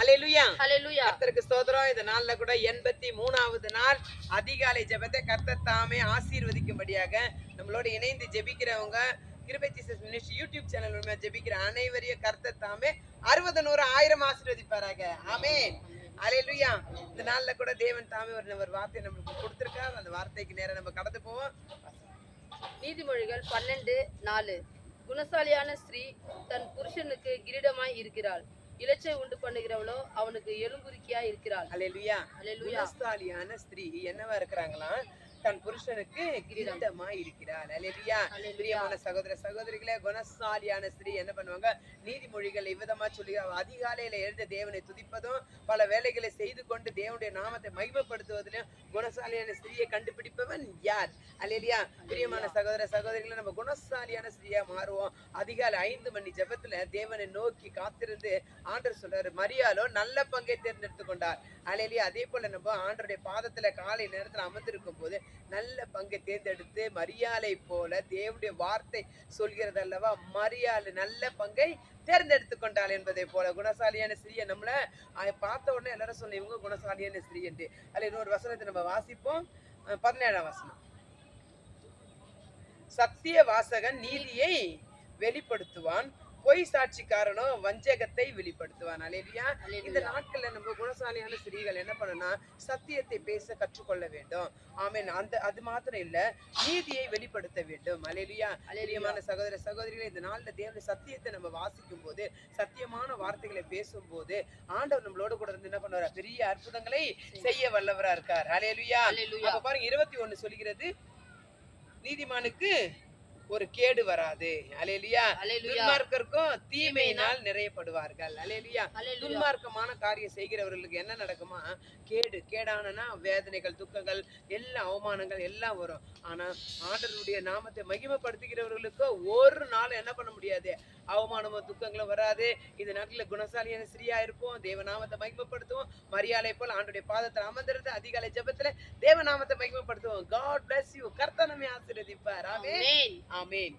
அல்லேலூயா ஹalleluya கர்த்தருக்கு ஸ்தோத்திரம். இந்த நாள்ல கூட எண்பத்தி மூணாவது நாள் அதிகாலை ஜெபத்தை கர்த்தர் தாமே ஆசீர்வதிக்கும்படியாக நம்மளோட இணைந்து ஜெபிக்கிறவங்க கிருபை ஜீசஸ் மினிஸ்ட்ரி யூடியூப் சேனல் மூலமா ஜெபிக்கிற அனைவரையும் கர்த்தர் தாமே அறுபது நூறு ஆயிரம் ஆசீர்வதிப்பாராக. ஆமென். அல்லேலூயா இந்த நாள்ல கூட தேவன் தாமே ஒரு ஒரு வார்த்தை நம்மளுக்கு கொடுத்திருக்கார். அந்த வார்த்தைக்கு நேரம் நம்ம கடந்து போவோம். நீதிமொழிகள் பன்னெண்டு நாலு. குணசாலியான ஸ்திரீ தன் புருஷனுக்கு கிரீடமாய் இருக்கிறாள். இலச்சை உண்டு பண்ணுகிறவளோ அவனுக்கு எலும்புருக்கியாய் இருக்கிறாள். ஹalleluya. குணஸ்தாலியான ஸ்திரீ என்னவா இருக்கிறாங்களாம்? தன் புருஷனுக்கு கிரீடமா அல்லேலூயா. ஹalleluya பிரியமான சகோதர சகோதரிகளே குணசாலியான ஸ்திரீ என்ன பண்ணுவாங்க? நீதிமொழிகள் இவ்விதமா சொல்லி அதிகாலையில எழுந்த தேவனை துதிப்பதும் பல வேலைகளை செய்து கொண்டு தேவனுடைய நாமத்தை மகிமைப்படுத்துவதிலும் குணசாலியான ஸ்திரீயை கண்டுபிடிப்பவன் யார்? அல்லேலியா. பிரியமான சகோதர சகோதரிகளை நம்ம குணசாலியான ஸ்திரீயா மாறுவோம். அதிகாலை ஐந்து மணி ஜெபத்துல தேவனை நோக்கி காத்திருந்து ஆண்டர் சொல்றாரு மரியாலோ நல்ல பங்கை தேர்ந்தெடுத்து கொண்டார். அல்லேலியா. அதே போல நம்ம ஆண்டருடைய பாதத்துல காலை நேரத்துல அமர்ந்திருக்கும் போது நல்ல பங்கை தேர்ந்தெடுத்து மரியாதை போல தேவனுடைய வார்த்தை சொல்கிறது அல்லவா மரியாதை நல்ல பங்கை தேர்ந்தெடுத்து கொண்டாள் என்பதை போல. குணசாலியான ஸ்ரீயை நம்மள பார்த்த உடனே எல்லாரும் சொல்ல இவங்க குணசாலியான ஸ்ரீ என்று. அதுல இன்னொரு வசனத்தை நம்ம வாசிப்போம். பதினேழாம் வசனம். சத்திய வாசகன் நீதியை வெளிப்படுத்துவான் பொய் சாட்சிக்காரனோ வஞ்சகத்தை வெளிப்படுத்துவான். அலேலியா இந்த நாட்கள்ல நம்ம குணசாலியான ஸ்திரீகள் என்ன பண்ணணும்னா சத்தியத்தை பேச கற்றுக்கொள்ள வேண்டும். ஆமென். அந்த அது மாத்திரம் இல்ல நீதியை வெளிப்படுத்த வேண்டும். ஹalleluya பிரியமான சகோதர சகோதரிகளே இந்த நாள்ல தேவனுடைய சத்தியத்தை நம்ம வாசிக்கும் போது சத்தியமான வார்த்தைகளை பேசும்போது ஆண்டவர் நம்மளோட கூட இருந்து என்ன பண்ணுவார்? பெரிய அற்புதங்களை செய்ய வல்லவரா இருக்கார். அப்ப பாருங்க இருபத்தி ஒண்ணு சொல்கிறது நீதிமானுக்கு ஒரு கேடு வராது. அலேலியா துன்மார்க்கருக்கும் தீமையினால் நிறையப்படுவார்கள். அலேலியா துன்மார்க்கமான காரியம் செய்கிறவர்களுக்கு என்ன நடக்குமா? கேடு கேடானனா வேதனைகள் துக்கங்கள் எல்லா அவமானங்கள் எல்லாம் வரும். ஆனா ஆண்டவருடைய நாமத்தை மகிமைப்படுத்துகிறவர்களுக்கு ஒரு நாள் என்ன பண்ண முடியாது? அவமானமோ துக்கங்களும் வராது. இந்த நாட்டில் குணசாலியான ஸ்ரீயா இருப்போம். தேவநாமத்தை மகிமைப்படுத்துவோம். மரியாதை போல் ஆண்டுடைய பாதத்தில் அமர்ந்திருந்து அதிகாலை ஜெபத்துல தேவநாமத்தை மகிமைப்படுத்துவோம். காட் bless யூ கர்த்தனமே ஆமென். ஆமென். ஆமென்